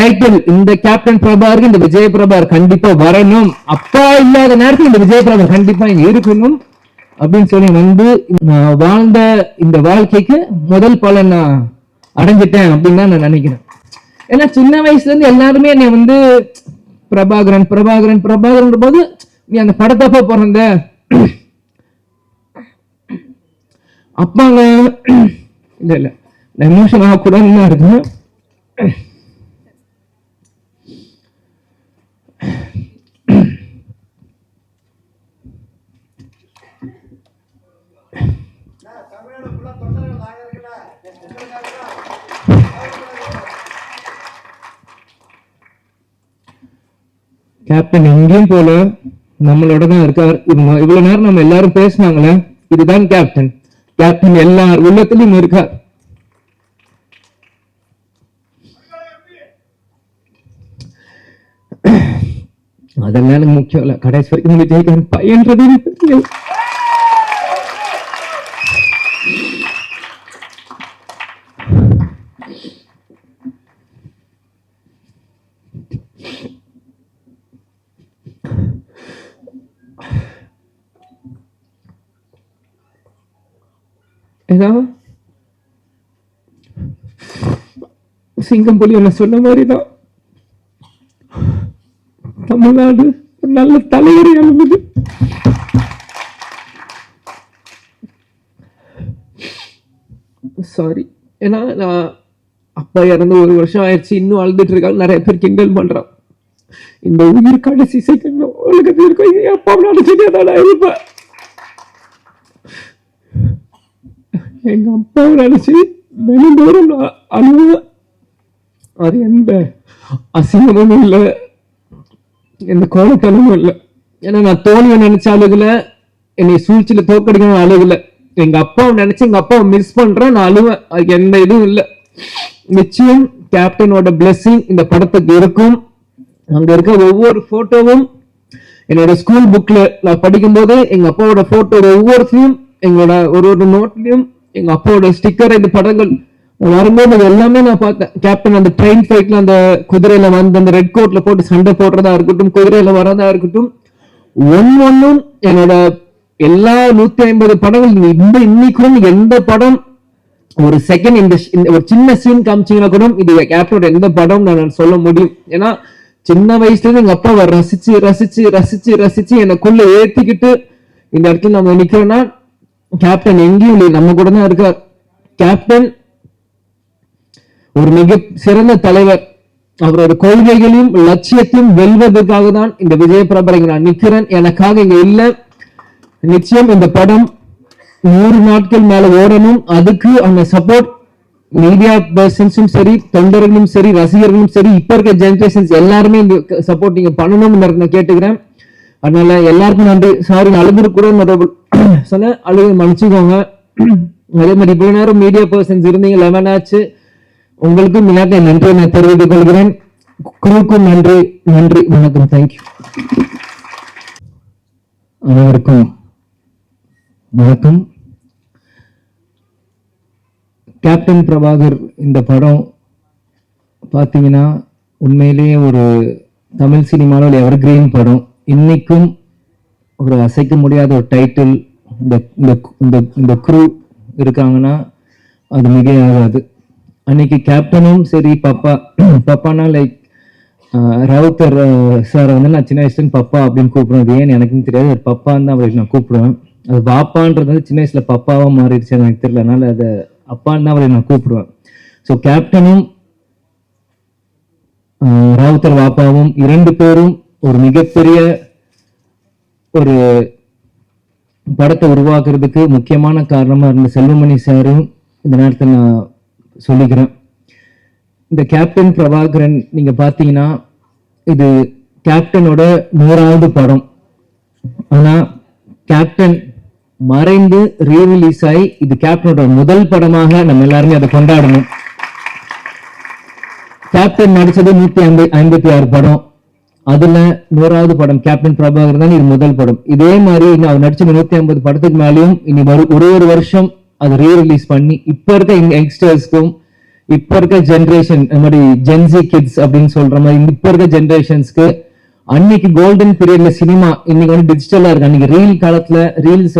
Title இந்த captain பிரபாருக்கு இந்த விஜய் பிரபார் கண்டிப்பா வரணும். அப்பா இல்லாத நேரத்தில் இந்த விஜய் பிரபார் கண்டிப்பா இருக்கணும். அப்படின்னு சொல்லி வந்து நான் வாழ்ந்த இந்த வாழ்க்கைக்கு முதல் பலன் நான் அடைஞ்சிட்டேன் அப்படின்னு தான் நான் நினைக்கிறேன். ஏன்னா சின்ன வயசுல இருந்து எல்லாருமே என்னை வந்து பிரபாகரன் பிரபாகரன் பிரபாகரன் போது நீ அந்த படத்தப்ப பிறந்த? அப்பாங்க இல்ல இல்ல. எமோஷன் ஆகக்கூடாதுன்னு இருக்கு கேப்டன் எங்கேயும் போல நம்மளோட தான் இருக்கார். இவங்க இவ்வளவு நேரம் நம்ம எல்லாரும் பேசினாங்களே இதுதான் கேப்டன் கேப்டன் எல்லார் உள்ளத்திலும் இருக்கார். அதெல்லாம் எனக்கு முக்கியம் இல்லை. கடைசி வரைக்கும் விஜயகாந்த் பையன்றது எனக்கு சிங்கம் புலி என்ன சொன்ன மாதிரி தான் தமிழ்நாடு நல்ல தலைவர் எழுந்தது சாரி ஏன்னா நான் அப்பா இறந்து ஒரு வருஷம் ஆயிடுச்சு இன்னும் அழுதுட்டு இருக்காங்க நிறைய பேர் கிண்டல் பண்றான். இந்த உயிர் கடைசி செகண்ட் உலகத்தில் இருக்கும். என் அப்பா நினைச்சுட்டே தான் இருப்பேன்? எங்க அப்பாவை நினைச்சு தினந்தோறும் நான் அழுவேன். அது எந்த அசிங்கமும் இல்லை. எந்த கோலத்தனமும் இல்லை. ஏன்னா நான் தோல்வியை நினைச்ச அழுகல. என்னை சூழ்ச்சியில தோக்கடிக்கணும் அழுகல. எங்க அப்பாவை நினைச்சு எங்க அப்பாவை மிஸ் பண்றேன் நான் அழுவேன். அதுக்கு எந்த இதுவும் இல்லை. நிச்சயம் கேப்டனோட பிளெஸ்ஸிங் இந்த படத்துக்கு இருக்கும். அங்க இருக்க ஒவ்வொரு போட்டோவும் என்னோட ஸ்கூல் புக்ல நான் படிக்கும்போது எங்க அப்பாவோட போட்டோ ஒவ்வொருத்தையும் எங்களோட ஒரு ஒரு நோட்லையும் எங்க அப்பாவோட ஸ்டிக்கர் இந்த படங்கள் வரும்போது அது எல்லாமே நான் பார்த்தேன். கேப்டன் அந்த ட்ரெயின் ஃபைட்ல அந்த குதிரையில வந்து அந்த ரெட் கோட்ல போட்டு சண்டை போடுறதா இருக்கட்டும் குதிரையில வரதா இருக்கட்டும் ஒன் ஒன்னும் என்னோட எல்லா நூத்தி ஐம்பது படங்கள் இந்த இன்னைக்கும் எந்த படம் ஒரு செகண்ட் இந்த ஒரு சின்ன சீன் காமிச்சீங்கன்னா கூட இது கேப்டனோட எந்த படம் நான் சொல்ல முடியும். ஏன்னா சின்ன வயசுல இருந்து எங்க அப்பாவை ரசிச்சு ரசிச்சு ரசிச்சு ரசிச்சு எனக்குள்ள ஏத்திக்கிட்டு இந்த இடத்துல நம்ம நிக்கிறோம்னா கேப்டன் எங்கேயும் இல்லை நம்ம கூட தான் இருக்கார். கேப்டன் ஒரு மிக சிறந்த தலைவர். அவரோட கொள்கைகளையும் லட்சியத்தையும் வெல்வதற்காக தான் இந்த விஜய பிரபர் நான் நிக்கிறேன் எனக்காக இங்க இல்ல. நிச்சயம் இந்த படம் நூறு நாட்கள் மேல ஓடணும். அதுக்கு அந்த சப்போர்ட் மீடியா பர்சன்ஸும் சரி தொண்டர்களும் சரி ரசிகர்களும் சரி இப்ப இருக்க ஜென்ரேஷன்ஸ் எல்லாருமே இந்த சப்போர்ட் நீங்க பண்ணணும்னு நான் கேட்டுக்கிறேன். அதனால எல்லாருக்கும் நன்றி. சாரி அழுதுரு கூட சொன்னேன் அழுக மன்னிச்சுக்கோங்க. அதே மாதிரி இவ்வளவு நேரம் மீடியா பர்சன்ஸ் இருந்தீங்க லெவன் ஆச்சு. உங்களுக்கும் மினாட்டை நன்றி நான் தெரிவித்துக் கொள்கிறேன். குழுக்கும் நன்றி நன்றி வணக்கம் தேங்க்யூ அனைவருக்கும் வணக்கம். கேப்டன் பிரபாகர் இந்த படம் பார்த்தீங்கன்னா உண்மையிலேயே ஒரு தமிழ் சினிமாவில் எவர் கிரீன் படம். இன்னைக்கும் ஒரு அசைக்க முடியாத ஒரு டைட்டில் இந்த இந்த இந்த இந்த குரூ இருக்காங்கன்னா அது மிக ஆகாது அன்னைக்கு கேப்டனும் சரி பப்பா பப்பானா லைக் ராவுத்தர் சார் வந்து நான் சின்ன வயசுல பப்பா அப்படின்னு கூப்பிடுவேன். ஏன் ஏன்னு எனக்கும் தெரியாது. அது பப்பான்னு தான் அவருக்கு நான் கூப்பிடுவேன். அது பாப்பான்றது வந்து சின்ன வயசுல பப்பாவாக மாறிடுச்சு எனக்கு தெரியல அதனால அதை அப்பான்னு தான் அவரை நான் கூப்பிடுவேன். ஸோ கேப்டனும் ராவுத்தர் வாப்பாவும் இரண்டு பேரும் ஒரு மிகப்பெரிய ஒரு படத்தை உருவாக்குறதுக்கு முக்கியமான காரணமாக இருந்த செல்வமணி சாரும் இந்த நேரத்தில் நான் சொல்லிக்கிறேன். இந்த கேப்டன் பிரபாகரன் நீங்கள் பார்த்தீங்கன்னா இது கேப்டனோட நூறாவது படம். ஆனால் கேப்டன் மறைந்து ரீரிலீஸ் ஆகி இது கேப்டனோட முதல் படமாக நம்ம எல்லாருமே அதை கொண்டாடணும். கேப்டன் நடிச்சது நூற்றி ஐம்பது ஐம்பத்தி ஆறு படம். அதுல நூறாவது படம் கேப்டன் பிரபாகர் தான் இது முதல் படம். இதே மாதிரி இன்னும் அவர் நடிச்ச நூத்தி ஐம்பது படத்துக்கு மேலேயும் இனி வரும் ஒரு ஒரு வருஷம் அதை ரீ ரிலீஸ் பண்ணி இப்ப இருக்க யங்ஸ்டர்ஸ்க்கும் இப்ப இருக்க ஜென்ரேஷன் இந்த மாதிரி ஜென்சி கிட்ஸ் அப்படின்னு சொல்ற மாதிரி இப்ப இருக்க ஜென்ரேஷன்ஸ்க்கு அன்னைக்கு கோல்டன் பீரியட்ல சினிமா இன்னைக்கு வந்து டிஜிட்டலா இருக்கு. அன்னைக்கு ரீல் காலத்துல ரீல்ஸ்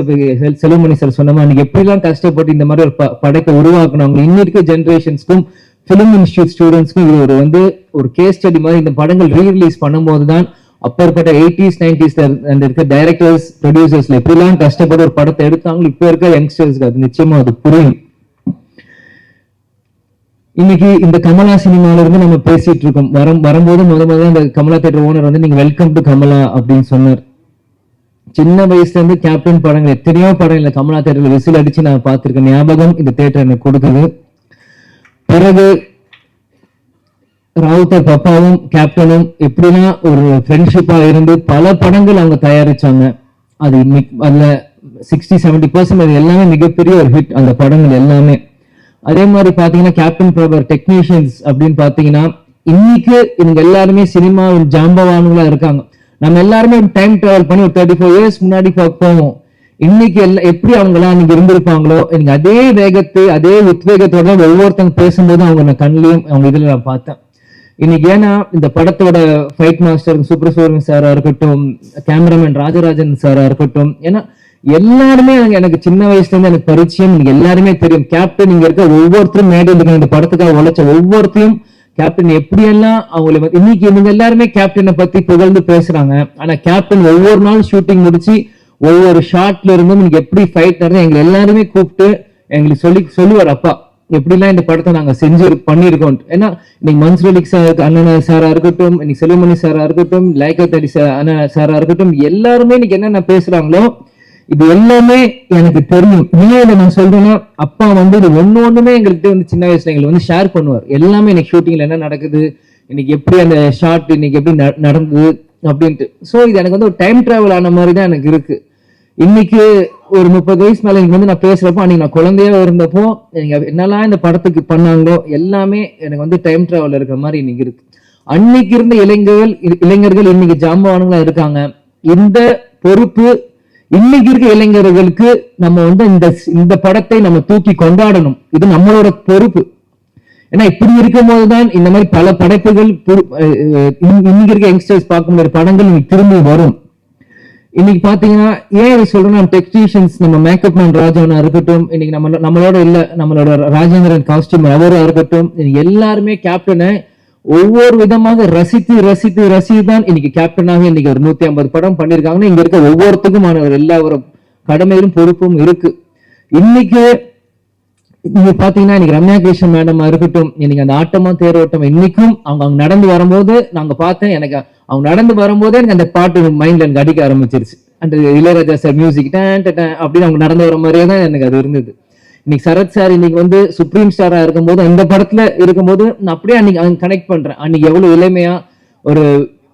செல்வமணி சார் சொன்ன மாதிரி அன்னைக்கு எப்படிலாம் கஷ்டப்பட்டு இந்த மாதிரி ஒரு படத்தை படைப்பை உருவாக்குனாங்க இன்னும் இருக்க ஜென்ரேஷன்ஸ்க்கும் ஃபிலிம் இன்ஸ்டியூட் ஸ்டூடெண்ட்ஸ்க்கும் இது ஒரு வந்து ஒரு கேஸ் ஸ்டடி மாதிரி இந்த படங்கள் ரீ ரிலீஸ் பண்ணும்போது தான் அப்பேற்பட்ட எயிட்டிஸ் நைன்டிஸ்ல இருக்க டைரக்டர்ஸ் ப்ரொடியூசர்ஸ்ல எப்படிலாம் கஷ்டப்பட்டு ஒரு படத்தை எடுத்தாங்களோ இப்ப இருக்க யங்ஸ்டர்ஸ்க்கு அது நிச்சயமா அது புரியும். இன்னைக்கு இந்த கமலா சினிமால இருந்து நம்ம பேசிட்டு இருக்கோம். வரும் வரும்போது முத முதல்ல இந்த கமலா தேட்டர் ஓனர் வந்து நீங்க வெல்கம் டு கமலா அப்படின்னு சொன்னார். சின்ன வயசுல இருந்து கேப்டன் படங்கள் எத்தனையோ படங்கள் கமலா தேட்டர்ல விசில் அடிச்சு நான் பார்த்திருக்கேன். ஞாபகம் இந்த தேட்டர் எனக்கு கொடுக்குது பிறகு ராவுத்தர் பப்பாவும் கேப்டனும் எப்படின்னா ஒரு ஃப்ரெண்ட்ஷிப்பா இருந்து பல படங்கள் அவங்க தயாரிச்சாங்க. அது இன்னைக்கு அதுல சிக்ஸ்டி செவன்டி பர்சன்ட் அது எல்லாமே மிகப்பெரிய ஒரு ஹிட் அந்த படங்கள் எல்லாமே. அதே மாதிரி பாத்தீங்கன்னா கேப்டன் பிரபர் டெக்னீஷியன்ஸ் அப்படின்னு பாத்தீங்கன்னா இன்னைக்கு இவங்க எல்லாருமே சினிமாவில் ஜாம்பவானுங்களா இருக்காங்க. நம்ம எல்லாருமே டைம் டிராவல் பண்ணி ஒரு தேர்ட்டி ஃபோர் இயர்ஸ் முன்னாடி போவோம். இன்னைக்கு எல்லாம் எப்படி அவங்க எல்லாம் இருந்திருப்பாங்களோ எனக்கு அதே வேகத்தை அதே உத்வேகத்தோட ஒவ்வொருத்தங்க பேசும்போது அவங்க நான் கண்ணிலையும் அவங்க இதுல நான் பார்த்தேன். இன்னைக்கு ஏன்னா இந்த படத்தோட ஃபைட் மாஸ்டர் சூப்பர் சூரியன் சாரா இருக்கட்டும் கேமராமேன் ராஜராஜன் சாரா இருக்கட்டும் ஏன்னா எல்லாருமே எனக்கு- சின்ன வயசுல இருந்து எனக்கு பரிச்சயம் எனக்கு எல்லாருமே தெரியும். கேப்டன் இங்க இருக்க ஒவ்வொருத்தரும் மேடையில் இருக்க இந்த படத்துக்காக உழைச்ச ஒவ்வொருத்தையும் கேப்டன் எப்படியெல்லாம் அவங்களை இன்னைக்கு இவங்க எல்லாருமே கேப்டனை பத்தி புகழ்ந்து பேசுறாங்க. ஆனா கேப்டன் ஒவ்வொரு நாள் ஷூட்டிங் முடிச்சு ஒவ்வொரு ஷாட்ல இருந்தும் இன்னைக்கு எப்படி ஃபைட் நடந்து எங்களை எல்லாருமே கூப்பிட்டு எங்களுக்கு சொல்லி சொல்லுவார் அப்பா. எப்படிலாம் இந்த படத்தை நாங்க செஞ்சு பண்ணியிருக்கோம் ஏன்னா இன்னைக்கு மன்சூர் அலி சார் அண்ணன் சாரா இருக்கட்டும் இன்னைக்கு செல்வமணி சாரா இருக்கட்டும் லைகா தடி சார் அண்ணன் சாரா இருக்கட்டும் எல்லாருமே இன்னைக்கு என்னென்ன பேசுறாங்களோ இது எல்லாமே எனக்கு தெரியும். ஏன் இதை நான் சொல்றேன்னா அப்பா வந்து இது ஒன்று ஒண்ணுமே எங்கள்கிட்ட வந்து சின்ன வயசுல எங்களுக்கு வந்து ஷேர் பண்ணுவார். எல்லாமே இன்னைக்கு ஷூட்டிங்ல என்ன நடக்குது இன்னைக்கு எப்படி அந்த ஷார்ட் இன்னைக்கு எப்படி ந- நடந்தது அப்படின்ட்டு. ஸோ இது எனக்கு வந்து ஒரு டைம் டிராவல் ஆன மாதிரி தான் எனக்கு இருக்கு. இன்னைக்கு ஒரு முப்பது வயசு மேல எனக்கு வந்து நான் பேசுறப்போ அன்னைக்கு நான் குழந்தையா இருந்தப்போ நீங்க என்னெல்லாம் இந்த படத்துக்கு பண்ணாங்களோ எல்லாமே எனக்கு வந்து டைம் டிராவல் இருக்கிற மாதிரி இன்னைக்கு இருக்கு. அன்னைக்கு இருந்த இளைஞர்கள் இளைஞர்கள் இன்னைக்கு ஜாம்பவானுங்களா இருக்காங்க. இந்த பொறுப்பு இன்னைக்கு இருக்க இளைஞர்களுக்கு நம்ம வந்து இந்த இந்த படத்தை நம்ம தூக்கி கொண்டாடணும். இது நம்மளோட பொறுப்பு. ஏன்னா இப்படி இருக்கும் போதுதான் இந்த மாதிரி பல படைப்புகள் அஹ் இன்னைக்கு இருக்க யங்ஸ்டர்ஸ் பார்க்கும் படங்கள் இன்னைக்கு திரும்பி வரும். இன்னைக்கு பாத்தீங்கன்னா ஏன் இது சொல்றேன்னா டெக்னீஷியன்ஸ் நம்ம மேக்கப் மேன் ராஜவனா இருக்கட்டும் இன்னைக்கு நம்ம நம்மளோட இல்ல நம்மளோட ராஜேந்திரன் காஸ்டியூம் அவரா இருக்கட்டும் எல்லாருமே கேப்டனை ஒவ்வொரு விதமாக ரசித்து ரசித்து ரசித்து தான் இன்னைக்கு கேப்டனாக இன்னைக்கு ஒரு நூத்தி ஐம்பது படம் பண்ணிருக்காங்கன்னா இங்க இருக்க ஒவ்வொருத்துக்குமான ஒரு எல்லா ஒரு கடமையிலும் பொறுப்பும் இருக்கு. இன்னைக்கு நீங்க பாத்தீங்கன்னா இன்னைக்கு ரம்யா கிருஷ்ணன் மேடமா இருக்கட்டும் இன்னைக்கு அந்த ஆட்டமா தேரோட்டம் இன்னைக்கும் அவங்க அவங்க நடந்து வரும்போது நாங்க பார்த்தேன் எனக்கு அவங்க நடந்து வரும்போதே எனக்கு அந்த பாட்டு மைண்ட்ல எனக்கு அடிக்க ஆரம்பிச்சிருச்சு. அந்த இளையராஜா சார் மியூசிக் அப்படின்னு அவங்க நடந்து வர மாதிரியே தான் எனக்கு அது இருந்தது. இன்னைக்கு சரத் சார் இன்னைக்கு வந்து சுப்ரீம் ஸ்டாரா இருக்கும்போது அந்த படத்துல இருக்கும்போது நான் அப்படியே அன்னைக்கு அவங்க கனெக்ட் பண்றேன். அன்னைக்கு எவ்வளவு இளமையா ஒரு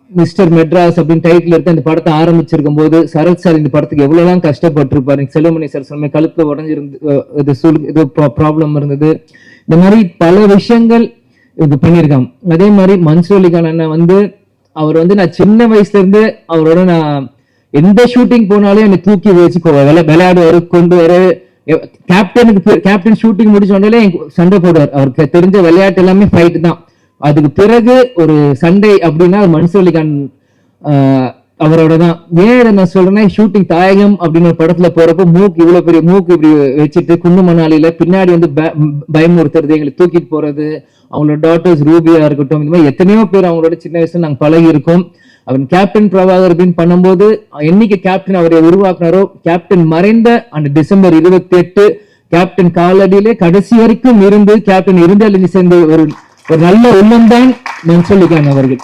மிஸ்டர் மெட்ராஸ் அப்படின்னு டைட்டில் எடுத்து அந்த படத்தை ஆரம்பிச்சிருக்கும் போது சரத் சார் இந்த படத்துக்கு எவ்வளவுலாம் கஷ்டப்பட்டிருப்பாரு. செல்வமணி சார் சொன்ன கழுத்துல உடஞ்சிருந்து இது சுல் இது ப்ராப்ளம் இருந்தது. இந்த மாதிரி பல விஷயங்கள் இது பண்ணியிருக்காங்க. அதே மாதிரி மன்சூர் அண்ணன் வந்து அவர் வந்து நான் சின்ன வயசுல இருந்து அவரோட நான் எந்த ஷூட்டிங் போனாலும் என்னை தூக்கி வச்சு விளை- விளையாடுவாரு கொண்டு வர கேப்டனுக்கு கேப்டன் ஷூட்டிங் முடிச்ச உடனே எனக்கு சண்டை போடுவார். அவருக்கு தெரிஞ்ச விளையாட்டு எல்லாமே ஃபைட் தான். அதுக்கு பிறகு ஒரு சண்டை அப்படின்னா மன்சூர் அலிகான் அவரோட தான் ஏன் இதை நான் சொல்றேன்னா ஷூட்டிங் தாயகம் அப்படின்னு ஒரு படத்துல போறப்போ மூக்கு இவ்வளவு பெரிய மூக்கு இப்படி வச்சுட்டு குண்டு மணாலியில பின்னாடி வந்து பயமுறுத்துறது எங்களை தூக்கிட்டு போறது அவங்களோட டாட்டர்ஸ் ரூபியா இருக்கட்டும் இந்த மாதிரி எத்தனையோ பேர் அவங்களோட சின்ன வயசுல நாங்க பழகி இருக்கோம் அவன் கேப்டன் பிரபாகர் அப்படின்னு பண்ணும்போது என்னைக்கு கேப்டன் அவரை உருவாக்குனாரோ கேப்டன் மறைந்த அந்த டிசம்பர் இருபத்தி எட்டு கேப்டன் காலடியிலே கடைசி வரைக்கும் இருந்து கேப்டன் இருந்தழிஞ்சு சேர்ந்த ஒரு ஒரு நல்ல உள்ளம்தான் மன்சொல்லிக்கான் அவர்கள்.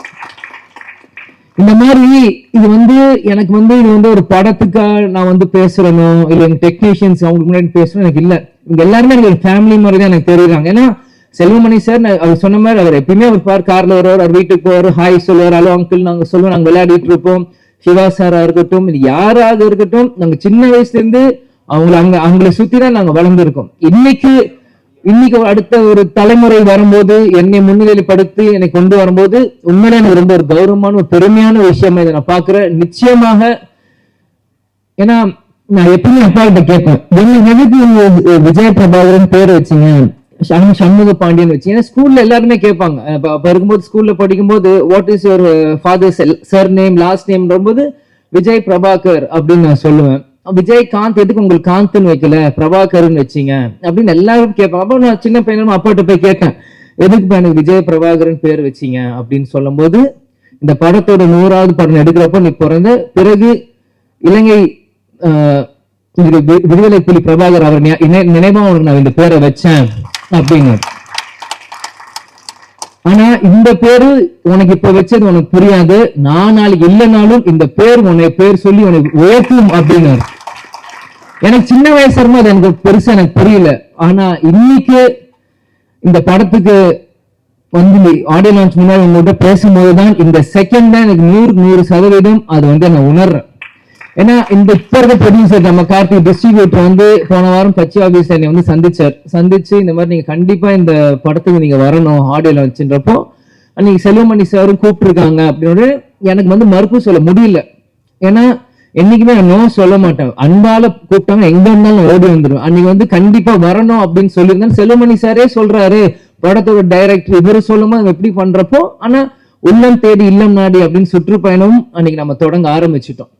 இந்த மாதிரி இது வந்து எனக்கு வந்து இது வந்து ஒரு படத்துக்காக நான் வந்து பேசுறனோ இல்ல எங்க டெக்னீஷியன்ஸ் அவங்களுக்கு முன்னாடி பேசணும் எனக்கு இல்ல. இவங்க எல்லாருமே எனக்கு ஃபேமிலி மாதிரி தான் எனக்கு தெரியுறாங்க. ஏன்னா செல்வமணி சார் நான் அவர் சொன்ன மாதிரி அவர் எப்பயுமே அவர் பார் கார்ல வருவார் அவர் வீட்டுக்கு போவார் ஹாய் சொல்லுவார் ஹலோ அங்கிள் நாங்க சொல்லுவோம் நாங்க விளையாடிட்டு இருப்போம். சிவா சாரா இருக்கட்டும் இது யாராக இருக்கட்டும் நாங்க சின்ன வயசுல இருந்து அவங்கள அங்க அவங்களை சுத்தி தான் நாங்க வளர்ந்துருக்கோம். இன்னைக்கு இன்னைக்கு அடுத்த ஒரு தலைமுறை வரும்போது என்னை முன்னிலைப்படுத்தி என்னை கொண்டு வரும்போது உண்மையில எனக்கு ரொம்ப ஒரு கௌரவமான ஒரு பெருமையான விஷயமா இதை நான் பாக்குறேன் நிச்சயமாக ஏன்னா நான் எப்பவுமே அப்பா கிட்ட கேட்பேன் என்ன எதுக்கு விஜய பிரபாகரன் பேர் வச்சீங்க? சண்முக பாண்டியன் வச்சு. ஏன்னா ஸ்கூல்ல எல்லாருமே கேட்பாங்க. அப்ப இருக்கும்போது ஸ்கூல்ல படிக்கும்போது what is your father surname last name போது விஜய் பிரபாகர் அப்படின்னு நான் சொல்லுவேன். விஜயகாந்த் எதுக்கு உங்களுக்கு காந்த்னு வைக்கல? பிரபாகர்னு வச்சீங்க. அப்படின்னு எல்லாரும் கேட்பாங்க. அப்போ நான் சின்ன பையனும் அப்பாட்ட போய் கேட்டேன். எதுக்கு எனக்கு விஜய் பிரபாகரன் பேர் வச்சீங்க? அப்படின்னு சொல்லும்போது இந்த படத்தோட நூறாவது படம் எடுக்கிறப்போ நீ பிறந்த பிறகு இலங்கை ஆஹ், விடுதலை புலி பிரபாகர் அவர் நியா- நினைவா உனக்கு நான் இந்த பேரை வச்சேன். அப்படின்னு. ஆனா இந்த பேரு உனக்கு இப்ப வச்சது உனக்கு புரியாது. நான் நாளைக்கு இல்லைனாலும் இந்த பேர் உன்னை பேர் சொல்லி உனக்கு உயர்த்தும் அப்படின்னாரு. எனக்கு சின்ன வயசு அது எனக்கு பெருசா எனக்கு புரியல. ஆனா இன்னைக்கு இந்த படத்துக்கு வந்து ஆடியோ லான்ச் முன்னாடி உங்கள்கிட்ட பேசும்போது தான் இந்த செகண்ட் தான் எனக்கு நூறு நூறு சதவீதம் அது வந்து நான் உணர்றேன். ஏன்னா இந்த இப்ப இருக்க ப்ரொடியூசர் நம்ம கார்த்திக் டிஸ்ட்ரிபியூட்டர் வந்து போன வாரம் கட்சி ஆபீஸ் என்னை வந்து சந்திச்சார். சந்திச்சு இந்த மாதிரி நீங்க கண்டிப்பா இந்த படத்துக்கு நீங்க வரணும் ஆடியோ லான்ச்ன்றப்போ அன்னைக்கு செல்வமணி சாரும் கூப்பிட்டுருக்காங்க அப்படின்னு எனக்கு வந்து மறுப்பு சொல்ல முடியல. ஏன்னா என்னைக்குமே நான் நோ சொல்ல மாட்டேன். அன்பால கூப்பிட்டாங்க எங்க இருந்தாலும் ஓடி வந்துடும் அன்னைக்கு வந்து கண்டிப்பா வரணும் அப்படின்னு சொல்லியிருந்தேன். செல்வமணி சாரே சொல்றாரு படத்தோட டைரக்டர் இவரு சொல்லுமா எப்படி பண்றப்போ ஆனா உள்ளம் தேடி இல்லம் நாடி அப்படின்னு சுற்றுப்பயணம் அன்னைக்கு நம்ம தொடங்க ஆரம்பிச்சிட்டோம்.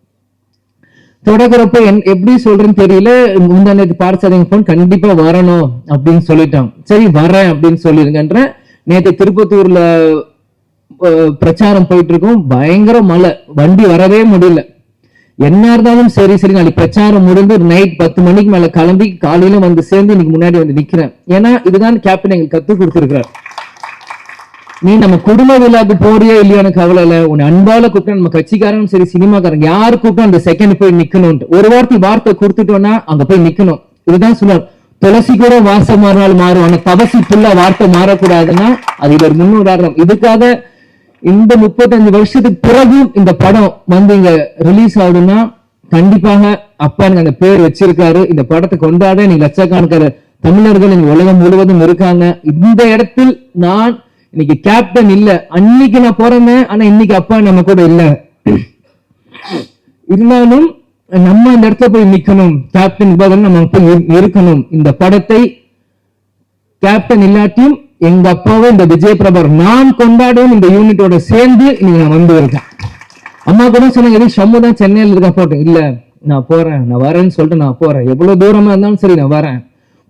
தொடங்குறப்ப என்- எப்படி சொல்றேன்னு தெரியல. முந்தானத்து பார்த்தாதீங்க போன் கண்டிப்பா வரணும் அப்படின்னு சொல்லிட்டான். சரி வரேன் அப்படின்னு சொல்லிருங்கன்ற நேத்து திருப்பத்தூர்ல பிரச்சாரம் போயிட்டு இருக்கும் பயங்கர மழை. வண்டி வரவே முடியல. என்ன இருந்தாலும் சரி சரி நாளைக்கு பிரச்சாரம் முடிந்து நைட் பத்து மணிக்கு மேல கிளம்பி காலையில வந்து சேர்ந்து இன்னைக்கு முன்னாடி வந்து நிக்கிறேன். ஏன்னா இதுதான் கேப்டன் எங்களுக்கு கத்து கொடுத்துருக்கிறார். நீ நம்ம குடும்ப விழாக்கு போறியா இல்லையான்னு கவலை இல்ல உன் அன்பால கூப்பிட்டு நம்ம கட்சிக்காரன் சரி சினிமாக்காரங்க யாரு கூப்பிட்டா அந்த செகண்ட் போய் நிக்கணும் ஒரு வார்த்தை வார்த்தை கொடுத்துட்டோம்னா அங்க போய் நிக்கணும். இதுதான் சொல்லுவார் துளசி கூட வாசம் மாறினால் மாறும். ஆனா தவசி புள்ள வார்த்தை மாறக்கூடாதுன்னா அது இது ஒரு முன்னுதாரணம் இதுக்காக இந்த முப்பத்தஞ்சு வருஷத்துக்கு பிறகும் இந்த படம் வந்து இங்க ரிலீஸ் ஆகுதுன்னா கண்டிப்பாக அப்பா எனக்கு அந்த பேர் வச்சிருக்காரு. இந்த படத்தை கொண்டாட நீங்க லட்சக்கணக்கான தமிழர்கள் உலகம் முழுவதும் இருக்காங்க. இந்த இடத்தில் நான் இன்னைக்கு கேப்டன் இல்ல. அன்னைக்கு நான் பிறந்தேன். ஆனா இன்னைக்கு அப்பா நம்ம கூட இல்ல. இருந்தாலும் நம்ம அந்த இடத்துல போய் நிக்கணும். கேப்டன் பதில் நம்ம போய் இருக்கணும். இந்த படத்தை கேப்டன் இல்லாட்டியும் எங்க அப்பாவும் இந்த விஜய் பிரபர் நான் கொண்டாடும் இந்த யூனிட்டோட சேர்ந்து இன்னைக்கு நான் வந்து இருக்கேன். அம்மா கூட சொன்னாங்க எதுவும் ஷம்மு தான் சென்னையில இருக்கா? போட்டேன். இல்ல நான் போறேன். நான் வரேன்னு சொல்லிட்டு நான் போறேன். எவ்வளவு தூரமா இருந்தாலும் சரி நான் வரேன்.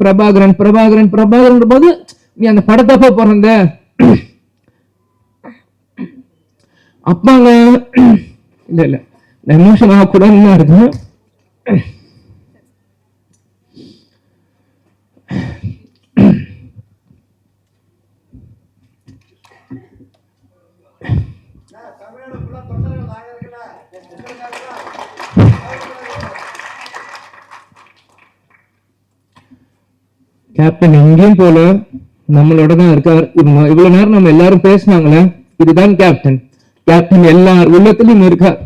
பிரபாகரன் பிரபாகரன் பிரபாகரன் போது நீ அந்த படத்தப்ப பிறந்த? அப்பாங்க இல்ல இல்ல. எமோஷன் கூட தான் இருக்கு கேப்டன் எங்கேயும் போல நம்மளோட தான் இருக்கார். இவங்க இவ்வளவு நேரம் நம்ம எல்லாரும் பேசினாங்களே இதுதான் கேப்டன் கேப்டன் எல்லார் உள்ளத்திலும் இருக்கார்.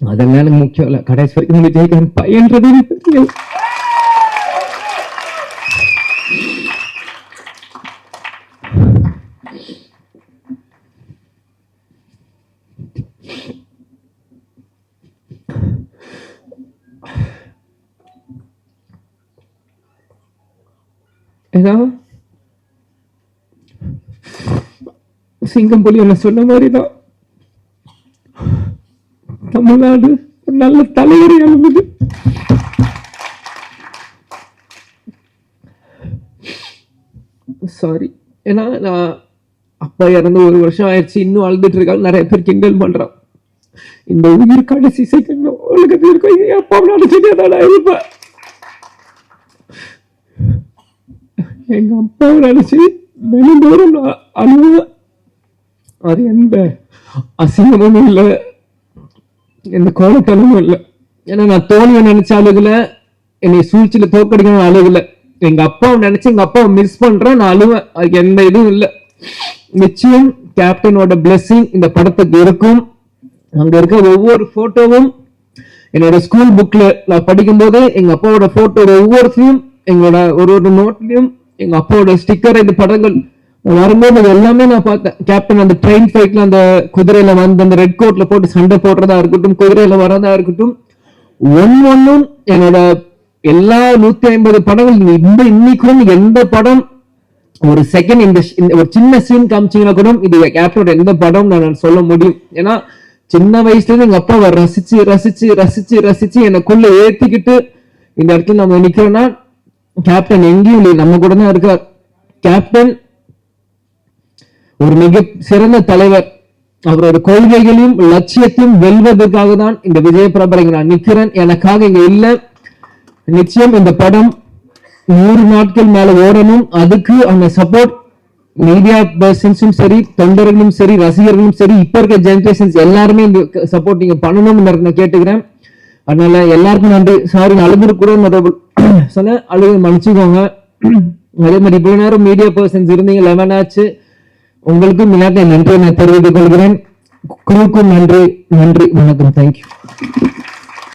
அதெல்லாம் முக்கியம் இல்லை கடைசி வரைக்கும் நம்ம விஜயகாந்த் பையன்றது எனக்கு தெரியும். ஏன்னா சிங்கம் புலி என்ன சொன்ன மாதிரிதான். தமிழ்நாடு ஒரு நல்ல தலைவரை எழுந்தது சாரி ஏன்னா நான் அப்பா இறந்து ஒரு வருஷம் ஆயிடுச்சு. இன்னும் அழுதுட்டு இருக்காங்க. நிறைய பேர் கிண்டல் பண்றான். இந்த உயிர் கடைசி செகண்ட் உலகத்தில் இருக்கும் இது அப்பா நினைச்சிட்டே தான் இருப்பேன். எங்க அப்பாவை நினைச்சு தினந்தோறும் நான் அழுவேன் அது எந்த அசிங்கமும் இல்லை. எந்த கோலத்தனமும் இல்லை. ஏன்னா நான் தோனியை நினைச்ச அழுகல என்னை சூழ்ச்சியில தோக்கடிக்கணும் அழுகல. எங்க அப்பாவை நினைச்சு எங்க அப்பாவை மிஸ் பண்றேன் நான் அழுவேன். அதுக்கு எந்த இதுவும் இல்லை. நிச்சயம் கேப்டனோட blessing இந்த படத்துக்கு இருக்கும். அங்க இருக்க ஒவ்வொரு போட்டோவும் என்னோட ஸ்கூல் புக்ல நான் படிக்கும்போது எங்க அப்பாவோட போட்டோ ஒவ்வொருத்தையும் எங்களோட ஒரு ஒரு நோட்லயும் எங்க அப்பாவோட ஸ்டிக்கர் இந்த படங்கள் வரும்போது எல்லாமே நான் பார்த்தேன். கேப்டன் அந்த ட்ரெயின் ஃபைட்ல அந்த குதிரையில வந்து அந்த ரெட் கோட்ல போட்டு சண்டை போடுறதா இருக்கட்டும் குதிரையில வரதா இருக்கட்டும் ஒன் ஒன்னும் என்னோட எல்லா நூத்தி ஐம்பது படங்கள் இந்த இன்னைக்கும் எந்த படம் ஒரு செகண்ட் இந்த இந்த ஒரு சின்ன சீன் காமிச்சீங்கன்னா கூட இது கேப்டனோட எந்த படம் நான் சொல்ல முடியும். ஏன்னா சின்ன வயசுல இருந்து எங்க அப்பாவை ரசிச்சு ரசிச்சு ரசிச்சு ரசிச்சு எனக்குள்ள ஏத்திக்கிட்டு இந்த இடத்துல நம்ம நிக்கிறோம்னா கேப்டன் எங்கேயும் இல்லை நம்ம கூட தான் இருக்கார். கேப்டன் ஒரு மிக சிறந்த தலைவர். அவரோட கொள்கைகளையும் லட்சியத்தையும் வெல்வதற்காக தான் இந்த விஜய பிரபலங்க நான் நிக்கிறேன் எனக்காக இங்க இல்ல. நிச்சயம் இந்த படம் நூறு நாட்கள் மேல ஓடணும். அதுக்கு அந்த சப்போர்ட் மீடியா பர்சன்ஸும் சரி தொண்டர்களும் சரி ரசிகர்களும் சரி இப்ப இருக்க ஜென்ரேஷன்ஸ் எல்லாருமே இந்த சப்போர்ட் நீங்க பண்ணணும்னு நான் கேட்டுக்கிறேன். அதனால எல்லாருக்கும் நன்றி. சாரி அழுது கூட நான் சொன்ன அழுகு மன்னிச்சுக்கோங்க. அதே மாதிரி இவ்வளவு நேரம் மீடியா பர்சன்ஸ் இருந்தீங்க லெவன் ஆச்சு. உங்களுக்கும் மினாட்டை நன்றி நான் தெரிவித்துக் கொள்கிறேன். குழுக்கும் நன்றி நன்றி வணக்கம். தேங்க்யூ